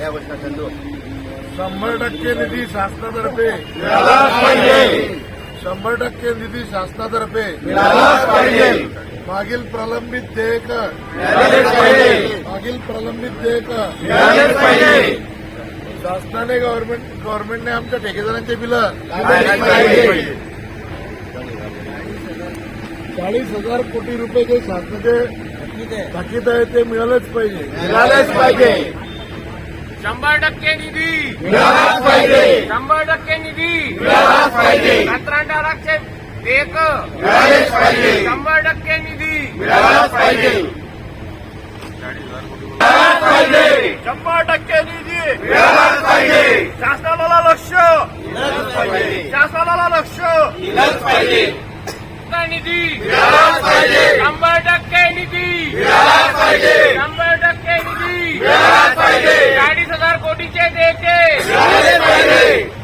या शंभर टक्के निधी शासनातर्फे. शंभर टक्के निधी शासनातर्फे. मागील प्रलंबित देयक. मागील प्रलंबित देयक. शासनाने गव्हर्नमेंट गव्हर्नमेंटने आमच्या ठेकेदारांचे बिलं चाळीस हजार कोटी रुपये जे शासनाचे थकीत आहे ते मिळालंच पाहिजे. मिळालंच पाहिजे. शंभर टक्के निधी. मिळालाच पाहिजे शंभर टक्के निधी. मिळालाच पाहिजे कंत्राटदाराचे एक मिळालेच पाहिजे शंभर टक्के निधी. मिळालाच पाहिजे पाहिजे शंभर टक्के निधी. मिळालाच पाहिजे शासनाला लक्ष. पाहिजे शासनाला लक्ष. मिळालंच पाहिजे निधी. मिळालाच पाहिजे शंभर टक्के निधी. मिळालाच पाहिजे शंभर टक्के निधी मिळालाच पाहिजे चाळीस हजार पाहिजे.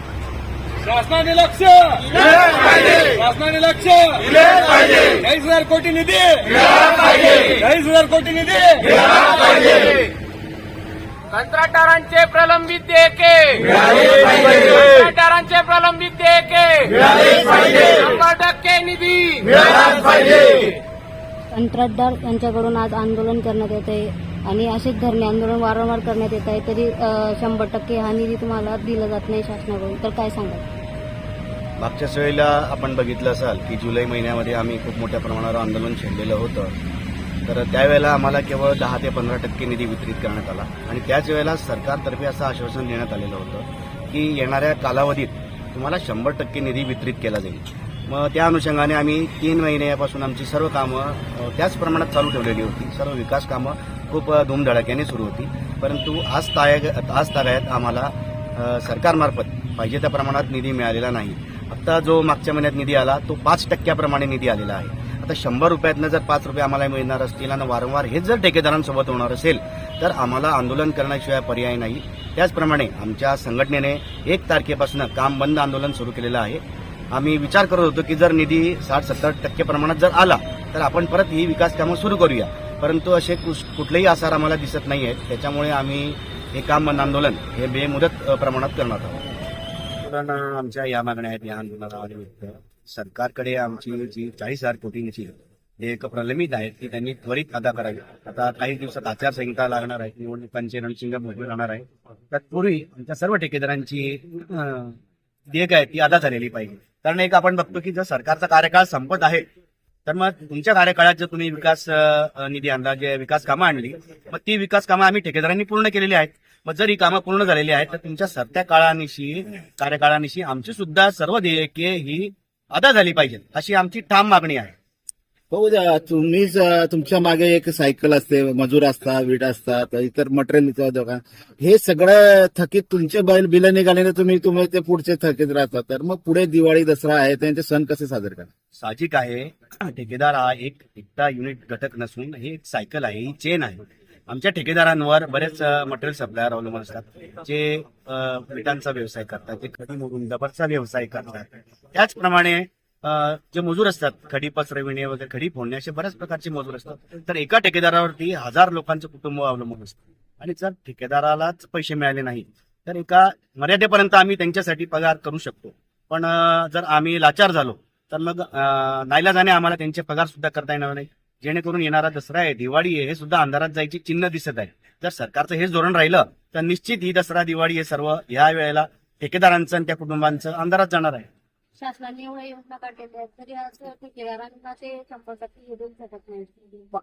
शासनाने लक्ष. शासनाने लक्ष. चाळीस हजार कोटी निधी. चाळीस हजार कोटी निधी. कंत्राटदारांचे प्रलंबित देयके कंत्राटदारांचे प्रलंबित देयके शंभर टक्के निधी. कंत्राटदार यांच्याकडून आज आंदोलन करण्यात येत. आहे आणि असेच धरणे आंदोलन वारंवार करण्यात येत आहे तरी शंभर टक्के हा निधी तुम्हाला दिला जात नाही शासनाकडून. तर काय सांगाल? मागच्याच वेळेला आपण बघितलं असाल की जुलै महिन्यामध्ये आम्ही खूप मोठ्या प्रमाणावर आंदोलन छेडलेलं होतं. तर त्यावेळेला आम्हाला केवळ दहा ते पंधरा टक्के निधी वितरित करण्यात आला. आणि त्याच वेळेला सरकारतर्फे असं आश्वासन देण्यात आलेलं होतं की येणाऱ्या कालावधीत तुम्हाला शंभर टक्के निधी वितरित केला जाईल. मग त्या अनुषंगाने आम्ही तीन महिन्यापासून आमची सर्व कामं त्याच प्रमाणात चालू ठेवलेली होती. सर्व विकास कामं खूप अ, धूमधडाक्याने सुरू होती. परंतु आज ताय आज तागायत आम्हाला सरकारमार्फत पाहिजे त्या प्रमाणात निधी मिळालेला नाही. आता जो मागच्या महिन्यात निधी आला तो पाच टक्क्याप्रमाणे निधी आलेला आहे. आता शंभर रुपयातनं जर पाच रुपये आम्हाला मिळणार असतील आणि वारंवार हेच जर ठेकेदारांसोबत होणार असेल तर आम्हाला आंदोलन करण्याशिवाय पर्याय नाही. त्याचप्रमाणे आमच्या संघटनेने एक तारखेपासून काम बंद आंदोलन सुरू केलेलं आहे. आम्ही विचार करत होतो की जर निधी साठ सत्तर टक्के प्रमाणात जर आला तर आपण परत ही विकास कामं सुरू करूया. परंतु असे कुठलेही आसार आम्हाला दिसत नाही आहेत त्याच्यामुळे आम्ही हे काम बंद आंदोलन हे बेमुदत प्रमाणात करणार आहोत. आमच्या या मागण्या आहेत या आंदोलनानिमित्त सरकारकडे आमची जी चाळीस हजार कोटींची एक प्रलंबित आहे ती त्यांनी त्वरित अदा करावी. आता काही दिवसात आचारसंहिता लागणार आहे निवडणुकांचे रणशिंग मोकळी राहणार आहे. तत्पूर्वी आमच्या सर्व ठेकेदारांची देयक आहे ती अदा झालेली पाहिजे. कारण एक आपण बघतो की जर सरकारचा कार्यकाळ संपत आहे तर मग तुमच्या कार्यकाळात जर तुम्ही विकास निधी आणला जे विकास कामं आणली मग ती विकास कामं आम्ही ठेकेदारांनी पूर्ण केलेली आहेत. मग जर ही कामं पूर्ण झालेली आहेत तर तुमच्या सरत्या काळानिशी कार्यकाळानिशी आमची सुद्धा सर्व देयके ही अदा झाली पाहिजेत अशी आमची ठाम मागणी आहे. हो द्या तुम्हीच तुमच्या मागे एक सायकल असते मजूर असतात वीट असतात इतर मटेरियल दुकान हे सगळं थकीत तुमचे बैल बिल निघाल्याने तुम्ही तुम्ही ते पुढचे थकीत राहतात. तर मग पुढे दिवाळी दसरा आहे त्यांचे सण कसे साजरे करा साहजिक आहे. ठेकेदार हा एक एकटा युनिट घटक नसून हे एक सायकल आहे ही चेन आहे. आमच्या ठेकेदारांवर बरेच मटेरियल सप्लायर अवलंबून असतात. जे विटांचा व्यवसाय करतात जे खडी मोडून दबरचा व्यवसाय करतात. त्याचप्रमाणे जे मजूर असतात खडी पसरविणे वगैरे खडी फोडणे असे बऱ्याच प्रकारचे मजूर असतात. तर एका ठेकेदारावरती हजार लोकांचं कुटुंब अवलंबून असतं. आणि जर ठेकेदारालाच पैसे मिळाले नाही तर एका मर्यादेपर्यंत आम्ही त्यांच्यासाठी पगार करू शकतो. पण जर आम्ही लाचार झालो तर मग अं, नाईलाजाने आम्हाला त्यांचे पगार सुद्धा करता येणार नाही. जेणेकरून येणारा दसरा आहे दिवाळी आहे हे सुद्धा अंधारात जायची चिन्ह दिसत आहे. जर सरकारचं हेच धोरण राहिलं तर निश्चित ही दसरा दिवाळी हे सर्व या वेळेला ठेकेदारांचं आणि त्या कुटुंबांचं अंधारात जाणार आहे. शासनाने एवढ्या योजना काढलेल्या आहेत तरी ठेकेदारांना ते शकत नाही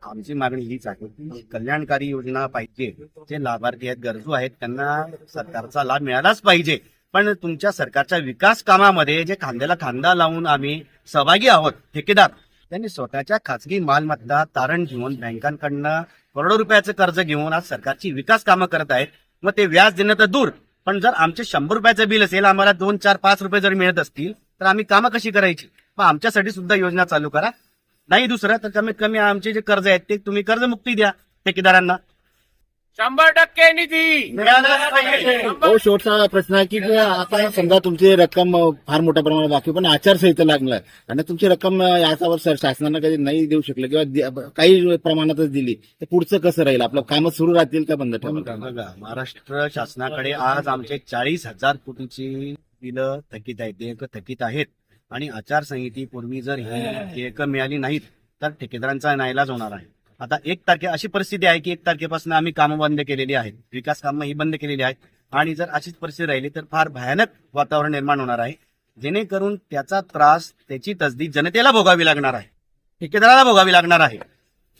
आमची मागणी हीच आहे की कल्याणकारी योजना पाहिजे जे लाभार्थी आहेत गरजू आहेत त्यांना सरकारचा लाभ मिळालाच पाहिजे. पण तुमच्या सरकारच्या विकास कामामध्ये जे खांद्याला खांदा लावून आम्ही सहभागी आहोत ठेकेदार त्यांनी स्वतःच्या खासगी मालमत्ता तारण घेऊन बँकांकडनं करोडो रुपयाचं कर्ज घेऊन आज सरकारची विकास कामं करत आहेत. मग ते व्याज देणं तर दूर पण जर आमचे शंभर रुपयाचं बिल असेल आम्हाला दोन चार पाच रुपये जर मिळत असतील तर आम्ही कामं कशी करायची? मग आमच्यासाठी सुद्धा योजना चालू करा. नाही दुसरं तर कमीत कमी आमचे जे कर्ज आहेत ते तुम्ही कर्जमुक्ती द्या ठेकेदारांना. शंभर टक्के निधी. हो शेवटचा प्रश्न आहे की आता समजा तुमची रक्कम फार मोठ्या प्रमाणात बाकी पण आचारसंहिता लागलाय आणि तुमची रक्कम याच्यावर सर शासनानं कधी नाही देऊ शकलं किंवा काही प्रमाणातच दिली तर पुढचं कसं राहील? आपलं कामं सुरू राहतील का बंद बघा महाराष्ट्र शासनाकडे आज आमचे चाळीस हजार कोटीची बिलं थकीत आहेत देयक थकीत आहेत. आणि आचारसंहितेपूर्वी जर ही देयकं मिळाली नाहीत तर ठेकेदारांचा नाईलाज होणार आहे. आता एक तारखे अशी परिस्थिती आहे की एक तारखेपासून आम्ही कामं बंद केलेली आहेत. विकास कामं ही बंद केलेली आहेत. आणि जर अशीच परिस्थिती राहिली तर फार भयानक वातावरण निर्माण होणार आहे. जेणेकरून त्याचा त्रास त्याची तसदी जनतेला भोगावी लागणार आहे. ठेकेदाराला भोगावी लागणार आहे.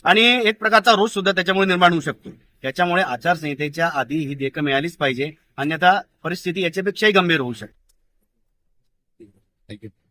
आणि एक प्रकारचा रोष सुद्धा त्याच्यामुळे निर्माण होऊ शकतो. त्याच्यामुळे आचारसंहितेच्या आधी ही देयकं मिळालीच पाहिजे. अन्यथा परिस्थिती याच्यापेक्षाही गंभीर होऊ शकते. thank you.